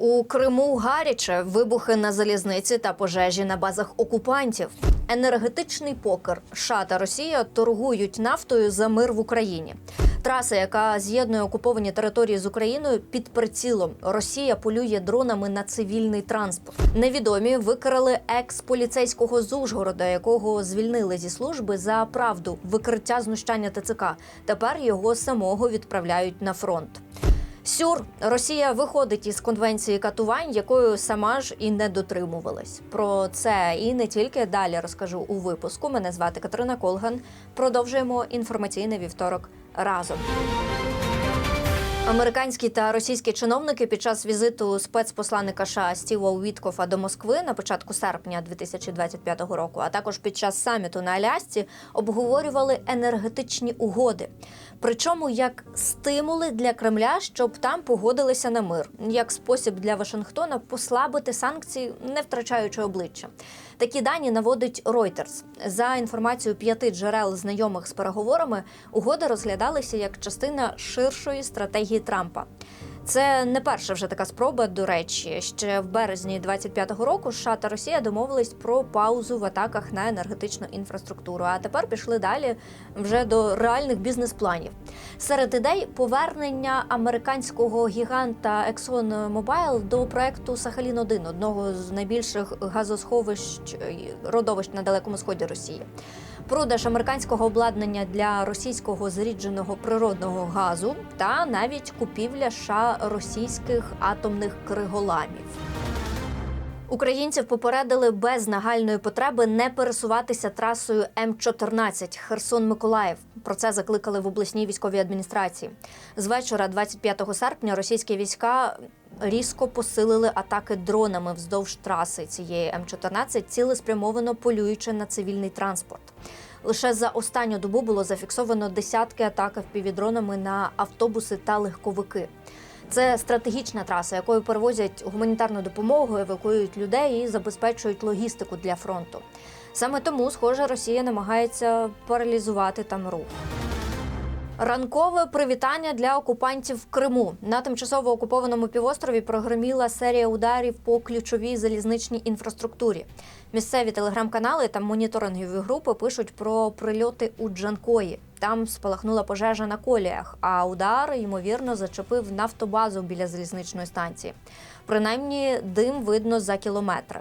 У Криму гаряче вибухи на залізниці та пожежі на базах окупантів. Енергетичний покер США та Росія торгують нафтою за мир в Україні. Траса, яка з'єднує окуповані території з Україною, під прицілом. Росія полює дронами на цивільний транспорт. Невідомі викрали екс-поліцейського з Ужгорода, якого звільнили зі служби за правду викриття знущання ТЦК. Тепер його самого відправляють на фронт. Сюр Росія виходить із конвенції катувань, якою сама ж і не дотримувалась. Про це і не тільки далі розкажу у випуску. Мене звати Катерина Колган. Продовжуємо інформаційний вівторок разом. Американські та російські чиновники під час візиту спецпосланника США Стіва Уіткофа до Москви на початку серпня 2025 року, а також під час саміту на Алясці обговорювали енергетичні угоди. Причому як стимули для Кремля, щоб там погодилися на мир, як спосіб для Вашингтона послабити санкції, не втрачаючи обличчя. Такі дані наводить Reuters. За інформацією п'яти джерел знайомих з переговорами, угоди розглядалися як частина ширшої стратегії Трампа. Це не перша вже така спроба. До речі, ще в березні 25-го року США та Росія домовились про паузу в атаках на енергетичну інфраструктуру. А тепер пішли далі вже до реальних бізнес-планів. Серед ідей повернення американського гіганта ExxonMobil до проекту Сахалін 1 одного з найбільших газосховищ родовищ на далекому сході Росії. Продаж американського обладнання для російського зрідженого природного газу та навіть купівля США російських атомних криголамів. Українців попередили без нагальної потреби не пересуватися трасою М14 Херсон-Миколаїв. Про це закликали в обласній військовій адміністрації. З вечора, 25 серпня, російські війська різко посилили атаки дронами вздовж траси цієї М14, цілеспрямовано полюючи на цивільний транспорт. Лише за останню добу було зафіксовано десятки атак впівдронами на автобуси та легковики. Це стратегічна траса, якою перевозять гуманітарну допомогу, евакуюють людей і забезпечують логістику для фронту. Саме тому, схоже, Росія намагається паралізувати там рух. Ранкове привітання для окупантів в Криму на тимчасово окупованому півострові прогреміла серія ударів по ключовій залізничній інфраструктурі. Місцеві телеграм-канали та моніторингові групи пишуть про прильоти у Джанкої. Там спалахнула пожежа на коліях, а удар ймовірно зачепив нафтобазу біля залізничної станції. Принаймні, дим видно за кілометри.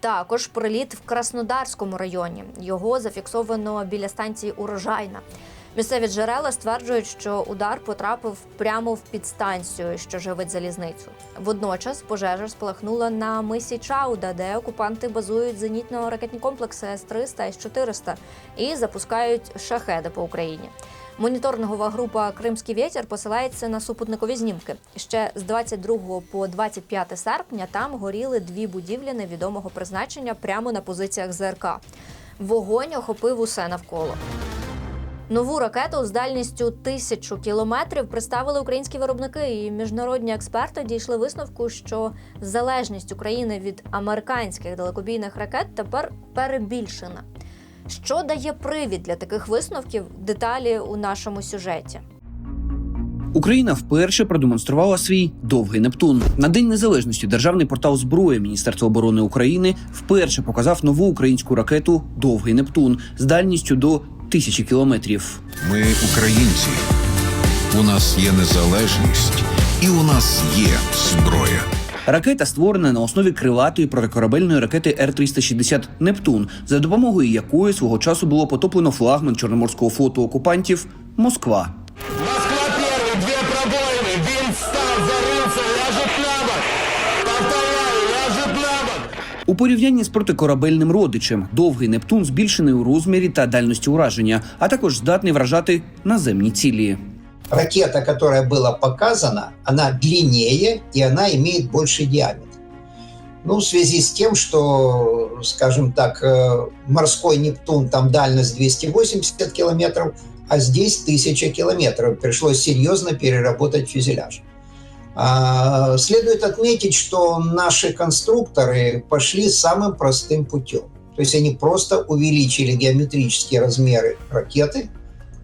Також приліт в Краснодарському районі. Його зафіксовано біля станції Урожайна. Місцеві джерела стверджують, що удар потрапив прямо в підстанцію, що живить залізницю. Водночас пожежа спалахнула на мисі Чауда, де окупанти базують зенітно-ракетні комплекси С-300 С-400 і запускають шахеди по Україні. Моніторингова група Кримський вітер посилається на супутникові знімки. Ще з 22 по 25 серпня там горіли дві будівлі невідомого призначення прямо на позиціях ЗРК. Вогонь охопив усе навколо. Нову ракету з дальністю тисячу кілометрів представили українські виробники, і міжнародні експерти дійшли висновку, що залежність України від американських далекобійних ракет тепер перебільшена. Що дає привід для таких висновків? Деталі у нашому сюжеті. Україна вперше продемонструвала свій довгий Нептун. На день незалежності державний портал зброї Міністерства оборони України вперше показав нову українську ракету Довгий Нептун з дальністю до тисячі кілометрів. Ми українці. У нас є незалежність, і у нас є зброя. Ракета створена на основі крилатої протикорабельної ракети Р-360 Нептун, за допомогою якої свого часу було потоплено флагман Чорноморського флоту окупантів Москва. Москва первый, две пробоины, винт встал, зарылся, ляжет на бок. Повторяю, ляжет на бок. У порівнянні з протикорабельним родичем довгий Нептун збільшений у розмірі та дальності ураження, а також здатний вражати наземні цілі. Ракета, которая была показана, она длиннее и она имеет больший диаметр. Ну, в связи с тем, что, скажем так, э, морской Нептун, там дальность 280 километров, а здесь 1000 километров. Пришлось серьезно переработать фюзеляж. А, Следует отметить, что наши конструкторы пошли самым простым путем. То есть они просто увеличили геометрические размеры ракеты,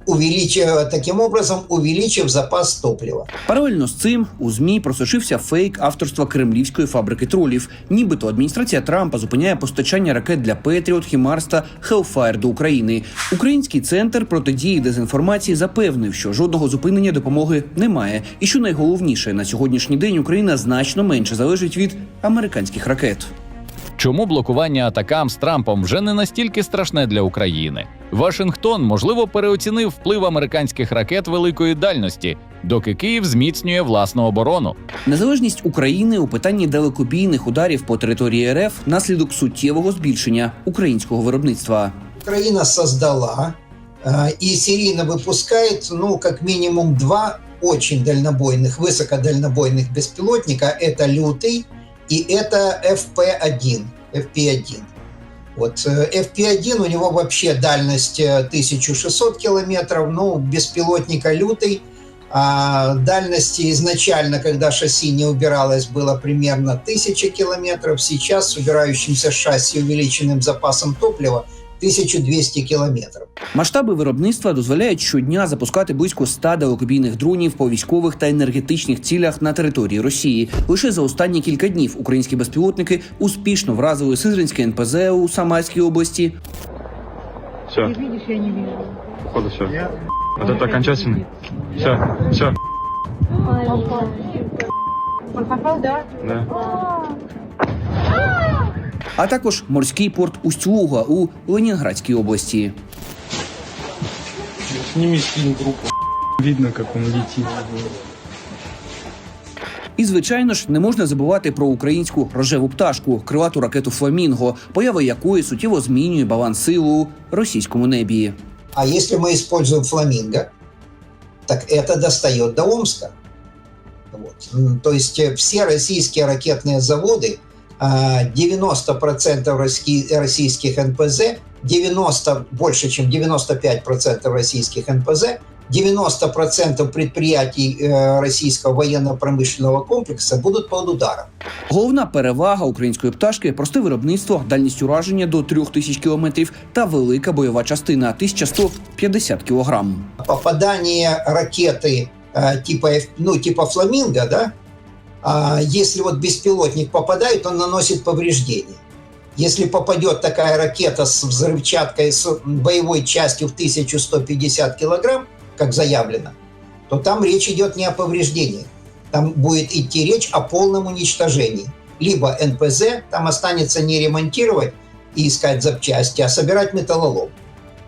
увеличив, таким образом увеличив запас топлива. Паралельно з цим у змі просочився фейк авторства кремлівської фабрики тролів. Нібито адміністрація Трампа зупиняє постачання ракет для Петріот, Хімарс та Хелфайр до України. Український центр протидії дезінформації запевнив, що жодного зупинення допомоги немає, і що найголовніше на сьогоднішній день Україна значно менше залежить від американських ракет. Чому блокування атакам з Трампом вже не настільки страшне для України? Вашингтон можливо переоцінив вплив американських ракет великої дальності, доки Київ зміцнює власну оборону. Незалежність України у питанні далекобійних ударів по території РФ наслідок суттєвого збільшення українського виробництва. Украина создала э, и серийно выпускает, ну, как минимум два очень дальнобойных, высокодальнобойных беспилотника. Это «Лютый» и это FP-1. FP-1. Вот э, FP-1 у него вообще дальность э, 1600 километров, ну, беспилотника «Лютый» а дальности изначально, когда шасси не убиралось, было примерно 1000 километров. Сейчас с убирающимся шасси увеличенным запасом топлива 1200 кілометрів. Масштаби виробництва дозволяють щодня запускати близько 100 далекобійних дронів по військових та енергетичних цілях на території Росії. Лише за останні кілька днів українські безпілотники успішно вразили Сизринське НПЗ у Самарській області, Все, я не вижу. походу все. Вот это окончательно. Все, все, попал, да? да а також морський порт Усть-Луга у Ленінградській області. Сними скинь группу. Видно, как он летит. І звичайно ж не можна забувати про українську рожеву пташку, крилату ракету Фламінго, поява якої суттєво змінює баланс сил у російському небі. А если мы используем фламинго, так это достает до Омска. Вот. М, То есть э, все российские ракетные заводы, а, 90% российских- российских НПЗ, 90, больше чем 95% российских НПЗ, 90% предприятий э, российского военно-промышленного комплекса будут под ударом. Головна перевага української пташки просте виробництво, дальність ураження до 3000 кілометрів та велика бойова частина 1150 кілограм. попадание ракеты э, типа, F- ну, типа фламинго, да, а Если вот беспилотник попадает, он наносит повреждения. Если попадет такая ракета с взрывчаткой, с боевой частью в 1150 килограмм, как заявлено, то там речь идет не о повреждениях. Там будет идти речь о полном уничтожении. Либо НПЗ там останется не ремонтировать и искать запчасти, а собирать металлолом.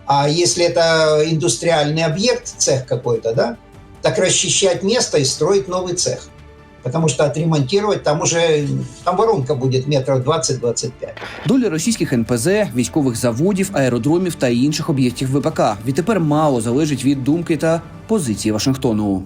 А если это индустриальный объект, цех какой-то, да, так расчищать место и строить новый цех. Потому что отремонтировать там уже, там воронка будет метров 20-25. Доля російських НПЗ, військових заводів, аеродромів та інших об'єктів ВПК відтепер мало залежить від думки та позиції Вашингтону.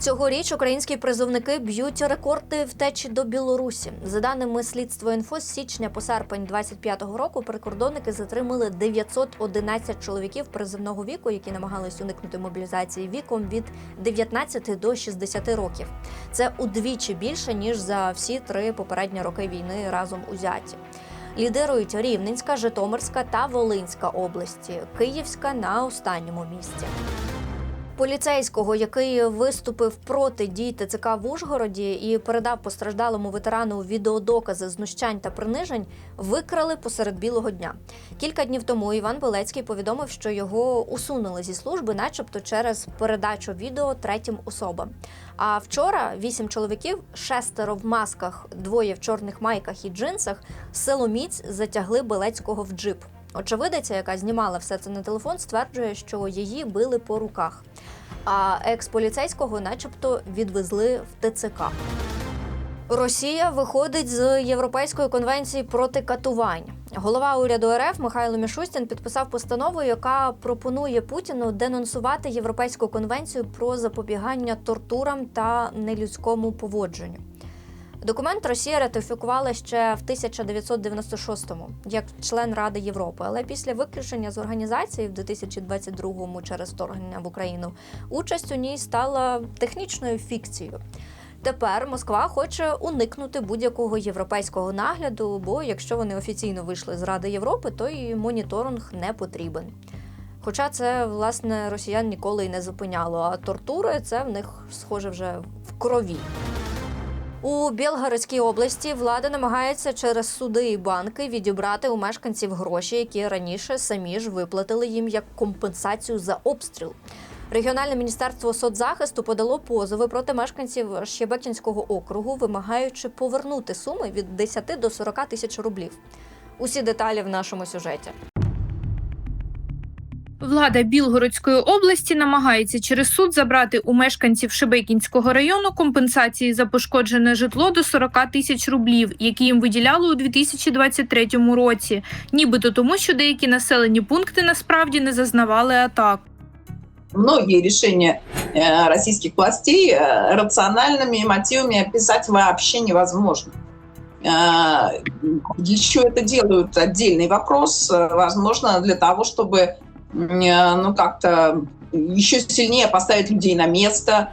Цьогоріч українські призовники б'ють рекорди втечі до Білорусі. За даними слідства інфо, з січня по серпень 25-го року прикордонники затримали 911 чоловіків призовного віку, які намагались уникнути мобілізації віком від 19 до 60 років. Це удвічі більше ніж за всі три попередні роки війни разом узяті. Лідирують Рівненська, Житомирська та Волинська області. Київська на останньому місці. Поліцейського, який виступив проти дій ТЦК в Ужгороді і передав постраждалому ветерану відеодокази знущань та принижень, викрали посеред білого дня. Кілька днів тому Іван Белецький повідомив, що його усунули зі служби, начебто через передачу відео третім особам. А вчора вісім чоловіків, шестеро в масках, двоє в чорних майках і джинсах, силоміць затягли Белецького в джип. Очевидиця, яка знімала все це на телефон, стверджує, що її били по руках. А екс-поліцейського, начебто, відвезли в ТЦК. Росія виходить з Європейської конвенції проти катувань. Голова уряду РФ Михайло Мішустін підписав постанову, яка пропонує Путіну денонсувати Європейську конвенцію про запобігання тортурам та нелюдському поводженню. Документ Росія ратифікувала ще в 1996-му як член Ради Європи, але після виключення з організації в 2022-му через вторгнення в Україну участь у ній стала технічною фікцією. Тепер Москва хоче уникнути будь-якого європейського нагляду, бо якщо вони офіційно вийшли з Ради Європи, то і моніторинг не потрібен. Хоча це власне росіян ніколи й не зупиняло. А тортури це в них схоже вже в крові. У Білгородській області влада намагається через суди і банки відібрати у мешканців гроші, які раніше самі ж виплатили їм як компенсацію за обстріл. Регіональне міністерство соцзахисту подало позови проти мешканців Щебетинського округу, вимагаючи повернути суми від 10 до 40 тисяч рублів. Усі деталі в нашому сюжеті. Влада Білгородської області намагається через суд забрати у мешканців Шебекінського району компенсації за пошкоджене житло до 40 тисяч рублів, які їм виділяли у 2023 році, нібито тому, що деякі населені пункти насправді не зазнавали атак. многие решения э, российских властей э, рациональными мотивами описать вообще невозможно. Э, Для чего это делают? Отдельный вопрос. Э, Возможно, для того, чтобы м, э, ну, как-то еще сильнее поставить людей на место,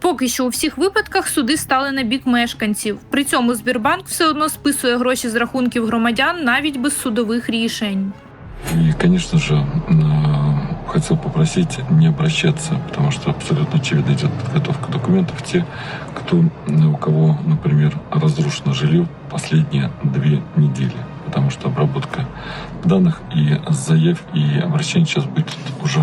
Поки що у всіх випадках суди стали на бік мешканців. При цьому Збірбанк все одно списує гроші з рахунків громадян навіть без судових рішень. И, конечно же, э, хотел попросить не обращаться, потому что абсолютно очевидно идет подготовка документов. Те, кто, у кого, например, разрушено жилье последние две недели. Потому что обработка данных и заяв и обращений сейчас будет уже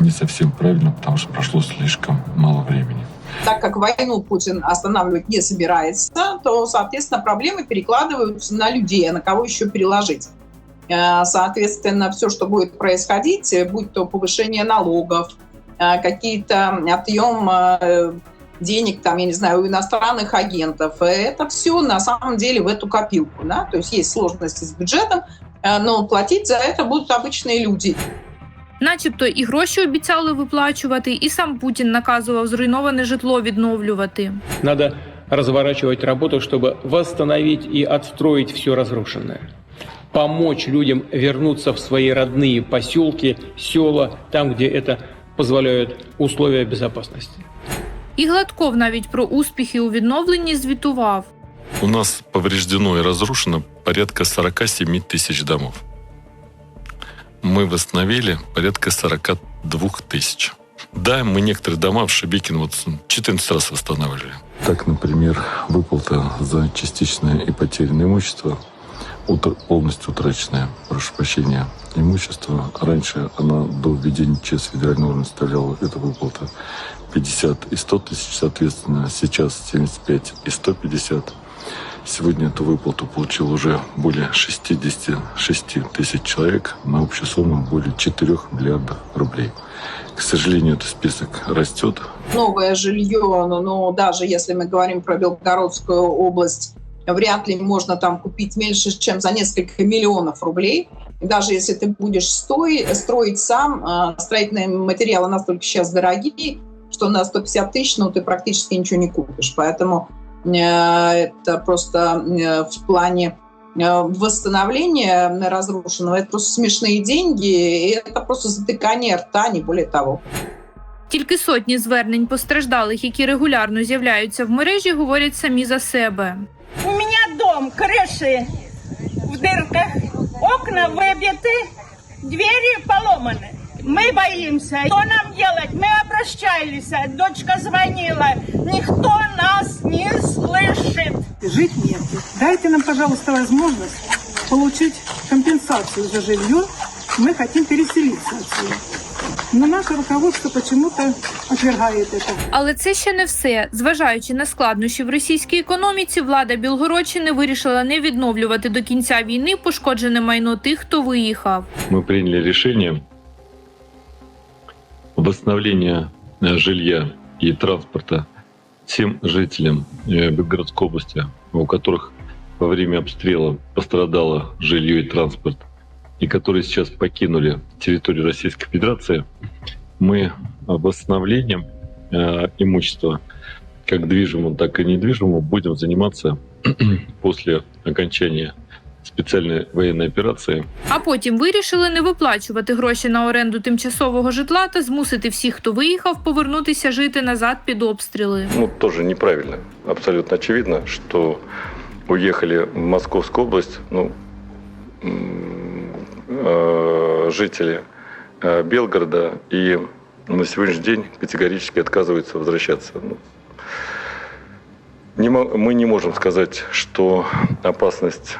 не совсем правильно, потому что прошло слишком мало времени. так как войну Путин останавливать не собирается, то, соответственно, проблемы перекладываются на людей, а на кого еще переложить. Э, Соответственно, все, что будет происходить, э, будь то повышение налогов, э, какие-то отъем денег, там, я не знаю, у иностранных агентов, э, это все на самом деле в эту копилку. Да? То есть есть сложности с бюджетом, э, но платить за это будут обычные люди. Начебто і гроші обіцяли виплачувати, і сам Путін наказував зруйноване житло відновлювати. Надо разворачивать работу, чтобы восстановить и отстроить все разрушенное. Помочь людям вернуться в свои родные поселки, села, там, где это позволяют условия безопасности. І Гладков навіть про успіхи у відновленні звітував. У нас повреждено и разрушено порядка 47 тысяч домов. Мы восстановили порядка 42 тысяч. Да, мы некоторые дома в Шебекино вот 14 раз восстанавливали. Так, например, выплата за частичное и потерянное имущество, утр- полностью утраченное, прошу прощения, имущество. Раньше она до введения ЧС федерального уровня составляла эта выплата 50 и 100 тысяч, соответственно, сейчас 75 и 150. Сегодня эту выплату получил уже более 66 тысяч человек на общую сумму более 4 миллиардов рублей. К сожалению, этот список растет. новое жилье, но, но даже если мы говорим про Белгородскую область, вряд ли можно там купить меньше, чем за несколько миллионов рублей. Даже если ты будешь стой, строить сам, э, строительные материалы настолько сейчас дорогие, что на 150 тысяч ну, ты практически ничего не купишь. Поэтому э, это просто э, в плане э, восстановления разрушенного, это просто смешные деньги, и это просто затыкание рта, не более того. Тільки сотні звернень постраждалих, які регулярно з'являються в мережі, говорять самі за себе. У меня дом, крыши в дырках, окна выбиты, двери поломаны. Мы боимся. Что нам делать? Мы обращались. Дочка звонила. Никто нас не слышит. жить негде. Дайте нам, пожалуйста, возможность получить компенсацию за жилье. Мы хотим переселиться отсюда. Но наше руководство почему-то отвергает это. Але це ще не все. Зважаючи на складнощі в російській економіці, влада Білгородщини вирішила не відновлювати до кінця війни пошкоджене майно тих, хто виїхав. Мы приняли решение восстановления э, жилья и транспорта тем жителям э, Белгородской области, у которых во время обстрела пострадало жилье и транспорт, и которые сейчас покинули территорию Российской Федерации, мы восстановлением э, имущества, как движимого, так и недвижимого, будем заниматься после окончания специальной военной операции. А потім вирішили не виплачувати гроші на оренду тимчасового житла та змусити всіх, хто виїхав, повернутися жити назад під обстріли. Ну, тоже неправильно. Абсолютно очевидно, что уехали в Московскую область, ну, м, э, жители э, Белгорода и на сегодняшний день категорически отказываются возвращаться. Ну, не мо- мы не можем сказать, что опасность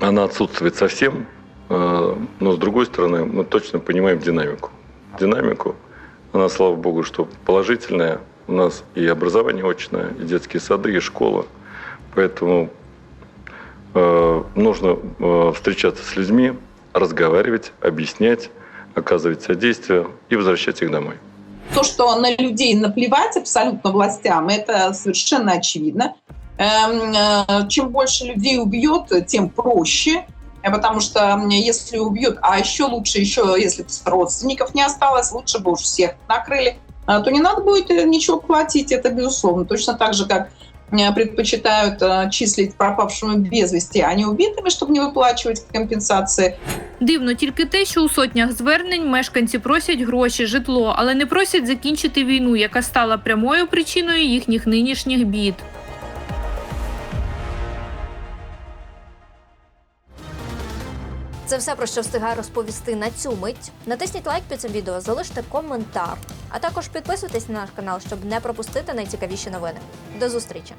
она отсутствует совсем, э, но с другой стороны мы точно понимаем динамику. Динамику, она, слава богу, что положительная. У нас и образование очное, и детские сады, и школа. Поэтому э, нужно э, встречаться с людьми, разговаривать, объяснять, оказывать содействие и возвращать их домой. То, что на людей наплевать абсолютно властям, это совершенно очевидно. Эм, э, Чем больше людей убьет, тем проще. Э, Потому что м, если убьют, а еще лучше, еще если родственников не осталось, лучше бы уж всех накрыли, а, то не надо будет э, ничего платить, это безусловно. Точно так же, как э, предпочитают э, числить пропавшими без вести, а не убитыми, чтобы не выплачивать компенсации. Дивно тільки те, що у сотнях звернень мешканці просять гроші, житло, але не просять закінчити війну, яка стала прямою причиною їхніх нинішніх бід. Це все про що встигаю розповісти на цю мить. Натисніть лайк під цим відео, залиште коментар, а також підписуйтесь на наш канал, щоб не пропустити найцікавіші новини. До зустрічі!